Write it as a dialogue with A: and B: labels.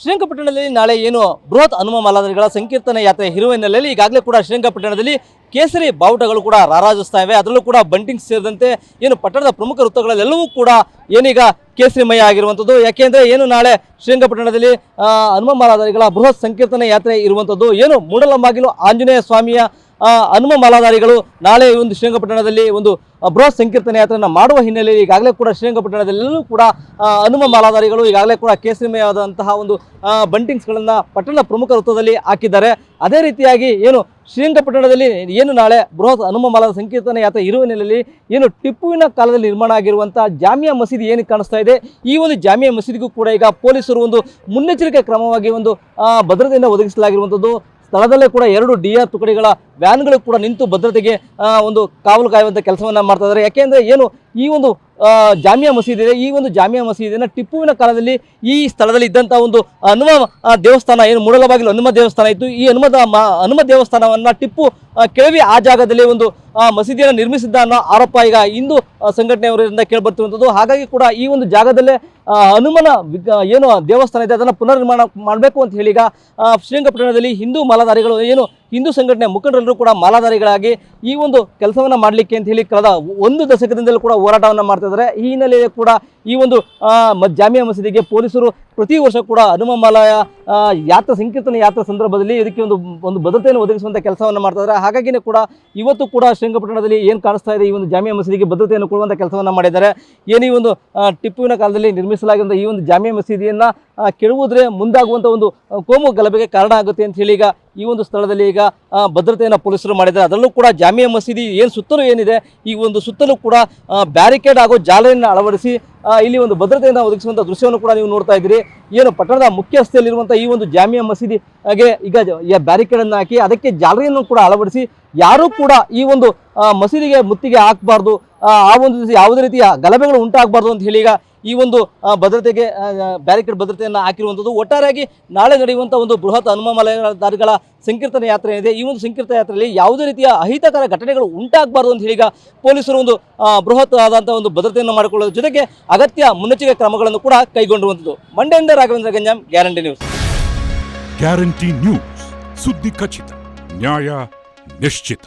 A: ಶ್ರೀರಂಗಪಟ್ಟಣದಲ್ಲಿ ನಾಳೆ ಏನು ಬೃಹತ್ ಹನುಮ ಮಾಲಾಧಾರಿಗಳ ಸಂಕೀರ್ತನ ಯಾತ್ರೆ ಇರುವ ಹಿನ್ನೆಲೆಯಲ್ಲಿ ಈಗಾಗಲೇ ಕೂಡ ಶ್ರೀರಂಗಪಟ್ಟಣದಲ್ಲಿ ಕೇಸರಿ ಬಾವುಟಗಳು ಕೂಡ ರಾರಾಜಿಸ್ತಾ ಇವೆ ಅದರಲ್ಲೂ ಕೂಡ ಬಂಟಿಂಗ್ ಸೇರಿದಂತೆ ಏನು ಪಟ್ಟಣದ ಪ್ರಮುಖ ವೃತ್ತಗಳಲ್ಲೆಲ್ಲವೂ ಕೂಡ ಏನೀಗ ಕೇಸರಿಮಯ ಆಗಿರುವಂಥದ್ದು. ಯಾಕೆಂದರೆ ಏನು ನಾಳೆ ಶ್ರೀರಂಗಪಟ್ಟಣದಲ್ಲಿ ಹನುಮ ಮಾಲಾಧಾರಿಗಳ ಬೃಹತ್ ಸಂಕೀರ್ತನ ಯಾತ್ರೆ ಇರುವಂಥದ್ದು. ಏನು ಮೂಡಲಂಬಾಗಿಲು ಆಂಜನೇಯ ಸ್ವಾಮಿಯ ಹನುಮ ಮಾಲಾಧಾರಿಗಳು ನಾಳೆ ಒಂದು ಶ್ರೀರಂಗಪಟ್ಟಣದಲ್ಲಿ ಒಂದು ಬೃಹತ್ ಸಂಕೀರ್ತನ ಯಾತ್ರೆಯನ್ನು ಮಾಡುವ ಹಿನ್ನೆಲೆಯಲ್ಲಿ ಈಗಾಗಲೇ ಕೂಡ ಶ್ರೀರಂಗಪಟ್ಟಣದಲ್ಲೆಲ್ಲೂ ಕೂಡ ಹನುಮ ಮಾಲಾಧಾರಿಗಳು ಈಗಾಗಲೇ ಕೂಡ ಕೇಸರಿಮಯವಾದಂತಹ ಒಂದು ಬಂಟಿಂಗ್ಸ್ಗಳನ್ನು ಪಟ್ಟಣದ ಪ್ರಮುಖ ವೃತ್ತದಲ್ಲಿ ಹಾಕಿದ್ದಾರೆ. ಅದೇ ರೀತಿಯಾಗಿ ಏನು ಶ್ರೀರಂಗಪಟ್ಟಣದಲ್ಲಿ ಏನು ನಾಳೆ ಬೃಹತ್ ಹನುಮ ಮಾಲಾದ ಸಂಕೀರ್ತನ ಯಾತ್ರೆ ಇರುವ ನೆಲೆಯಲ್ಲಿ ಏನು ಟಿಪ್ಪುವಿನ ಕಾಲದಲ್ಲಿ ನಿರ್ಮಾಣ ಆಗಿರುವಂಥ ಜಾಮಿಯಾ ಮಸೀದಿ ಏನು ಕಾಣಿಸ್ತಾ ಇದೆ? ಈ ಒಂದು ಜಾಮಿಯಾ ಮಸೀದಿಗೂ ಕೂಡ ಈಗ ಪೊಲೀಸರು ಒಂದು ಮುನ್ನೆಚ್ಚರಿಕೆ ಕ್ರಮವಾಗಿ ಒಂದು ಭದ್ರತೆಯಿಂದ ಒದಗಿಸಲಾಗಿರುವಂಥದ್ದು. ಸ್ಥಳದಲ್ಲೇ ಕೂಡ ಎರಡು ಡಿ ತುಕಡಿಗಳ ವ್ಯಾನ್ಗಳು ಕೂಡ ನಿಂತು ಭದ್ರತೆಗೆ ಒಂದು ಕಾವಲು ಕಾಯುವಂಥ ಕೆಲಸವನ್ನು ಮಾಡ್ತಾ ಇದ್ದಾರೆ ಯಾಕೆಂದರೆ ಏನು, ಈ ಒಂದು ಜಾಮಿಯಾ ಮಸೀದಿ ಇದೆ, ಈ ಒಂದು ಜಾಮಿಯಾ ಮಸೀದಿಯನ್ನು ಟಿಪ್ಪುವಿನ ಕಾಲದಲ್ಲಿ ಈ ಸ್ಥಳದಲ್ಲಿ ಇದ್ದಂಥ ಒಂದು ಹನುಮ ದೇವಸ್ಥಾನ ಏನು ಮೂಡಲಬಾಗಿಲು ಹನುಮ ದೇವಸ್ಥಾನ ಇತ್ತು ಈ ಹನುಮದ ಹನುಮ ದೇವಸ್ಥಾನವನ್ನು ಟಿಪ್ಪು ಕೆಳವಿ ಆ ಜಾಗದಲ್ಲಿ ಒಂದು ಮಸೀದಿಯನ್ನು ನಿರ್ಮಿಸಿದ್ದ ಅನ್ನೋ ಆರೋಪ ಈಗ ಹಿಂದೂ ಸಂಘಟನೆಯವರಿಂದ ಕೇಳಿಬರ್ತಿರುವಂಥದ್ದು ಹಾಗಾಗಿ ಕೂಡ ಈ ಒಂದು ಜಾಗದಲ್ಲೇ ಹನುಮನ ಏನು ದೇವಸ್ಥಾನ ಇದೆ, ಅದನ್ನು ಪುನರ್ನಿರ್ಮಾಣ ಮಾಡಬೇಕು ಅಂತ ಹೇಳಿ ಈಗ ಶ್ರೀರಂಗಪಟ್ಟಣದಲ್ಲಿ ಹಿಂದೂ ಮಾಲಾಧಾರಿಗಳು ಏನು ಹಿಂದೂ ಸಂಘಟನೆ ಮುಖಂಡರೆಲ್ಲರೂ ಕೂಡ ಮಾಲಾಧಾರಿಗಳಾಗಿ ಈ ಒಂದು ಕೆಲಸವನ್ನು ಮಾಡಲಿಕ್ಕೆ ಅಂತ ಹೇಳಿ ಕಳೆದ ಒಂದು ದಶಕದಿಂದಲೂ ಕೂಡ ಹೋರಾಟವನ್ನು ಮಾಡ್ತಾ ಇದ್ದಾರೆ. ಈ ಹಿನ್ನೆಲೆಯಲ್ಲಿ ಕೂಡ ಈ ಒಂದು ಜಾಮಿಯಾ ಮಸೀದಿಗೆ ಪೊಲೀಸರು ಪ್ರತಿ ವರ್ಷ ಕೂಡ ಹನುಮಮಾಲಯ ಯಾತ್ರ ಸಂಕೀರ್ತನ ಯಾತ್ರಾ ಸಂದರ್ಭದಲ್ಲಿ ಇದಕ್ಕೆ ಒಂದು ಒಂದು ಭದ್ರತೆಯನ್ನು ಒದಗಿಸುವಂಥ ಕೆಲಸವನ್ನು ಮಾಡ್ತಾ ಇದ್ದಾರೆ. ಹಾಗಾಗಿನೇ ಕೂಡ ಇವತ್ತು ಕೂಡ ಶ್ರೀರಂಗಪಟ್ಟಣದಲ್ಲಿ ಏನು ಕಾಣಿಸ್ತಾ ಇದೆ ಈ ಒಂದು ಜಾಮಿಯಾ ಮಸೀದಿಗೆ ಭದ್ರತೆಯನ್ನು ಕೊಡುವಂಥ ಕೆಲಸವನ್ನು ಮಾಡಿದ್ದಾರೆ. ಏನು ಈ ಒಂದು ಟಿಪ್ಪುವಿನ ಕಾಲದಲ್ಲಿ ನಿರ್ಮಿಸಲಾಗಿರುವಂಥ ಈ ಒಂದು ಜಾಮಿಯಾ ಮಸೀದಿಯನ್ನು ಕೆಡುವುದ್ರೆ ಮುಂದಾಗುವಂಥ ಒಂದು ಕೋಮು ಗಲಭೆಗೆ ಕಾರಣ ಆಗುತ್ತೆ ಅಂತ ಹೇಳಿ ಈಗ ಈ ಒಂದು ಸ್ಥಳದಲ್ಲಿ ಈಗ ಭದ್ರತೆಯನ್ನು ಪೊಲೀಸರು ಮಾಡಿದ್ದಾರೆ. ಅದರಲ್ಲೂ ಕೂಡ ಜಾಮಿಯಾ ಮಸೀದಿ ಏನು ಸುತ್ತಲೂ ಏನಿದೆ, ಈ ಒಂದು ಸುತ್ತಲೂ ಕೂಡ ಬ್ಯಾರಿಕೇಡ್ ಹಾಗೂ ಜಾಲರಿಯನ್ನು ಅಳವಡಿಸಿ ಇಲ್ಲಿ ಒಂದು ಭದ್ರತೆಯನ್ನು ಒದಗಿಸುವಂಥ ದೃಶ್ಯವನ್ನು ಕೂಡ ನೀವು ನೋಡ್ತಾ ಇದ್ದೀರಿ. ಏನು ಪಟ್ಟಣದ ಮುಖ್ಯ ರಸ್ತೆಯಲ್ಲಿರುವಂಥ ಈ ಒಂದು ಜಾಮಿಯಾ ಮಸೀದಿ, ಹಾಗೆ ಈಗ ಬ್ಯಾರಿಕೇಡನ್ನು ಹಾಕಿ, ಅದಕ್ಕೆ ಜಾಲರಿಯನ್ನು ಕೂಡ ಅಳವಡಿಸಿ, ಯಾರೂ ಕೂಡ ಈ ಒಂದು ಮಸೀದಿಗೆ ಮುತ್ತಿಗೆ ಹಾಕಬಾರ್ದು. ಆ ಒಂದು ಯಾವುದೇ ರೀತಿಯ ಗಲಭೆಗಳು ಉಂಟಾಗಬಾರ್ದು ಅಂತ ಹೇಳಿ ಈಗ ಈ ಒಂದು ಭದ್ರತೆಗೆ ಬ್ಯಾರಿಕೇಡ್ ಭದ್ರತೆಯನ್ನು ಹಾಕಿರುವಂಥದ್ದು ಒಟ್ಟಾರೆಯಾಗಿ ನಾಳೆ ನಡೆಯುವಂಥ ಒಂದು ಬೃಹತ್ ಹನುಮಮಲೆದಾರಿಗಳ ಸಂಕೀರ್ತನ ಯಾತ್ರೆ ಏನಿದೆ ಈ ಒಂದು ಸಂಕೀರ್ತನ ಯಾತ್ರೆಯಲ್ಲಿ ಯಾವುದೇ ರೀತಿಯ ಅಹಿತಕರ ಘಟನೆಗಳು ಉಂಟಾಗಬಾರ್ದು ಅಂತ ಈಗ ಪೊಲೀಸರು ಒಂದು ಬೃಹತ್ ಆದಂಥ ಒಂದು ಭದ್ರತೆಯನ್ನು ಮಾಡಿಕೊಳ್ಳೋದ್ರ ಜೊತೆಗೆ ಅಗತ್ಯ ಮುನ್ನೆಚ್ಚರಿಕೆ ಕ್ರಮಗಳನ್ನು ಕೂಡ ಕೈಗೊಂಡಿರುವಂಥದ್ದು. ಮಂಡ್ಯದಿಂದ Raghavendra Ganjam guarantee news
B: guarantee news ಸುದ್ದಿ ಖಚಿತ, ನ್ಯಾಯ ನಿಶ್ಚಿತ.